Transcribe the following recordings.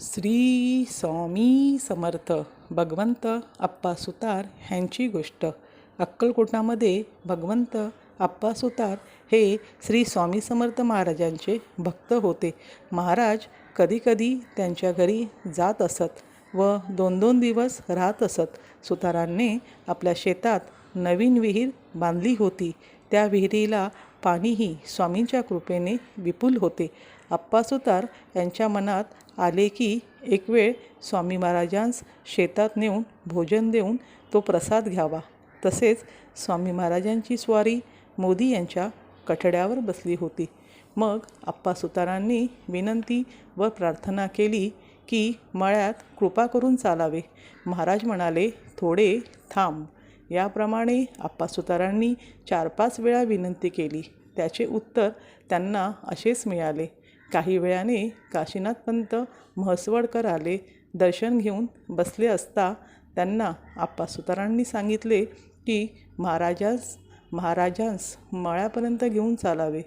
श्री स्वामी समर्थ भगवंत आप्पा सुतार ह्यांची गोष्ट. अक्कलकोटामध्ये भगवंत आप्पा सुतार हे श्री स्वामी समर्थ महाराजांचे भक्त होते. महाराज कधीकधी त्यांच्या घरी जात असत व दोन दोन दिवस राहत असत. सुतारांनी आपल्या शेतात नवीन विहीर बांधली होती. त्या विहिरीला पाणीही स्वामींच्या कृपेने विपुल होते. आप्पा सुतार यांच्या मनात आले की एक वेळ स्वामी महाराजांस शेतात नेऊन भोजन देऊन तो प्रसाद घ्यावा. तसेच स्वामी महाराजांची स्वारी मोदी यांच्या कठड्यावर बसली होती. मग आप्पा सुतारांनी विनंती व प्रार्थना केली की मळ्यात कृपा करून चालावे. महाराज म्हणाले थोडे थांब. याप्रमाणे आप्पा सुतारांनी चार पाच वेळा विनंती केली. त्याचे उत्तर त्यांना असेच मिळाले. काही वेळाने काशीनाथ पंत म्हसवडकर आले. दर्शन घेऊन बसले असता त्यांना आप्पा सुतारांनी सांगितले की महाराजांस महाराजांस मळ्यापर्यंत घेऊन चालावे.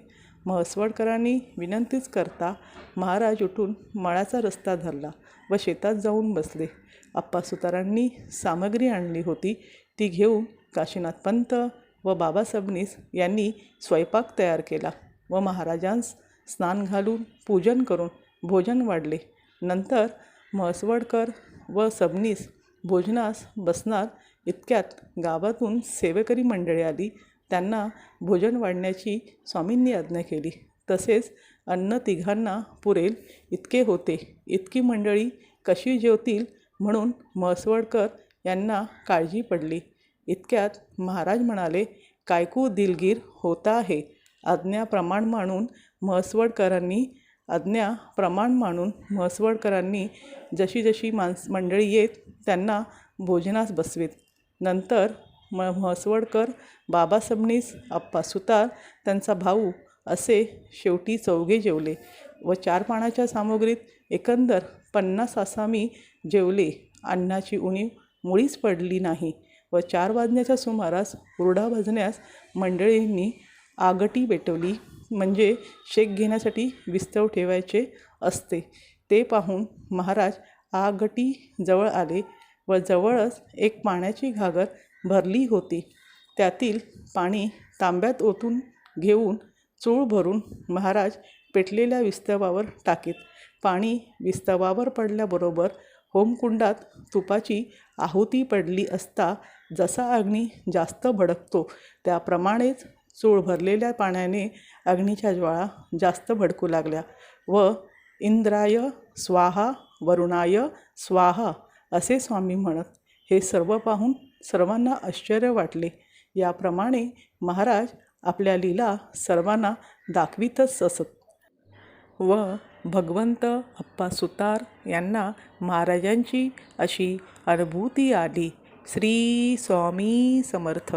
म्हसवडकरांनी विनंतीच करता महाराज उठून मळ्याचा रस्ता धरला व शेतात जाऊन बसले. आप्पा सुतारांनी सामग्री आणली होती. ती घेऊन काशीनाथ पंत व बाबा सबनीस यांनी स्वयंपाक तयार केला व महाराजांस स्नान घालून पूजन करून भोजन वाढले. नंतर म्हसवडकर व सबनीस भोजनास बसणार इतक्यात गावातून सेवेकरी मंडळी आली. त्यांना भोजन वाढण्याची स्वामींनी आज्ञा केली. तसेच अन्न तिघांना पुरेल इतके होते. इतकी मंडळी कशी जेवतील म्हणून म्हसवडकर यांना काळजी पडली. इतक्यात महाराज म्हणाले कायकू दिलगीर होता आहे. आज्ञा प्रमाण मानून म्हसवडकरांनी आज्ञा प्रमाण मानून म्हसवडकरांनी जशी जशी माणस मंडळी येत त्यांना भोजनास बसवीत. नंतर म म्हसवडकर बाबा सबनीस आप्पा सुतार त्यांचा भाऊ असे शेवटी चौघे जेवले व चार पानाच्या सामुग्रीत एकंदर पन्नास आसामी जेवले. अन्नाची उणीव मुळीच पडली नाही व चार वाजण्याच्या सुमारास हुरडा भाजण्यास मंडळींनी आगटी पेटवली. म्हणजे शेक घेण्यासाठी विस्तव ठेवायचे असते. ते पाहून महाराज आगटीजवळ आले व जवळच एक पाण्याची घागर भरली होती. त्यातील पाणी तांब्यात ओतून घेऊन चूळ भरून महाराज पेटलेल्या विस्तवावर टाकीत. पाणी विस्तवावर पडल्याबरोबर होमकुंडात तुपाची आहुती पडली असता जसा अग्नी जास्त भडकतो त्याप्रमाणेच चूळ भरलेल्या पाण्याने अग्नीच्या ज्वाळा जास्त भडकू लागल्या. व इंद्राय स्वाहा वरुणाय स्वाहा असे स्वामी म्हणत हे सर्व पाहून सर्वांना आश्चर्य वाटले. याप्रमाणे महाराज आपल्या लीला सर्वांना दाखवीतच असत. व भगवंत अप्पा सुतार यांना महाराजांची अशी अनुभूती आली. श्री स्वामी समर्थ.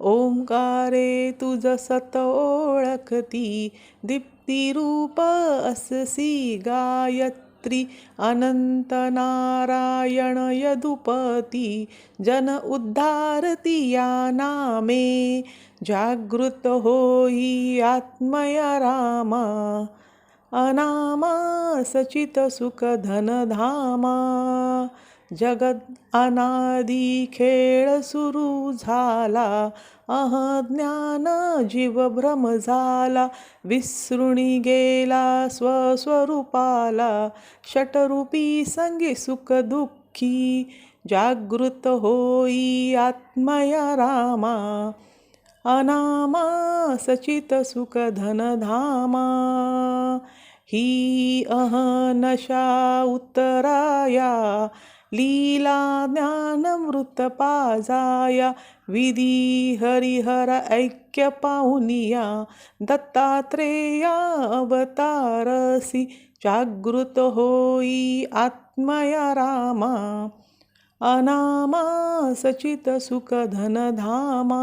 ओंकारे तुझ सत ओळखती दीप्तिरूप अससी गायत्री अनंत नारायण यदुपती जन उद्धारती या नामे जागृत होई आत्मया रामा अनामा सचित सुख जगद अनादी खेळ सुरू झाला. अहज्ञान जीव भ्रम झाला. विसृणी गेला स्वस्वरूपाला. षटरूपी संगी सुख दुःखी. जागृत होई आत्मया रामा. अनामा सचित सुख धन धामा. ही अहनशा उत्तराया. लीला ज्ञानमृत पाजाया विधी हरिहर ऐक्य पाहुनिया दत्तात्रेया अवतारसी जागृत होई आत्मया रामा। अनामा सचित सुख धन धामा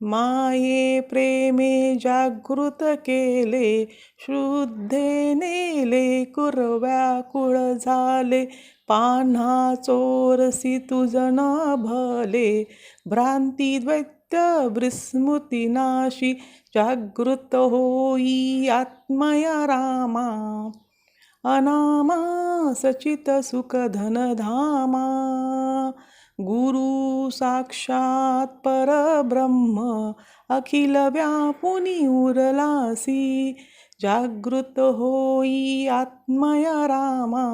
माये प्रेमे जागृत केले शुद्धे नेले कुरव्याकुळ झाले पान्हा चोरसी तुझन भले भ्रांती द्वैत्य विस्मृतीनाशी जागृत होई आत्मया रामा अनामा सचित सुख धन धामा गुरु साक्षात परब्रह्म अखिल व्यापुनी उरलासी जागृत होई आत्मय रामा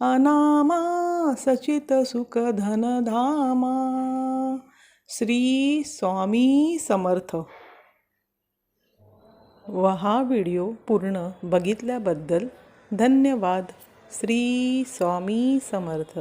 अनामा सचित सुख धन धामा। श्री स्वामी समर्थ। व हा व्हिडिओ पूर्ण बघितल्याबद्दल धन्यवाद. श्री स्वामी समर्थ.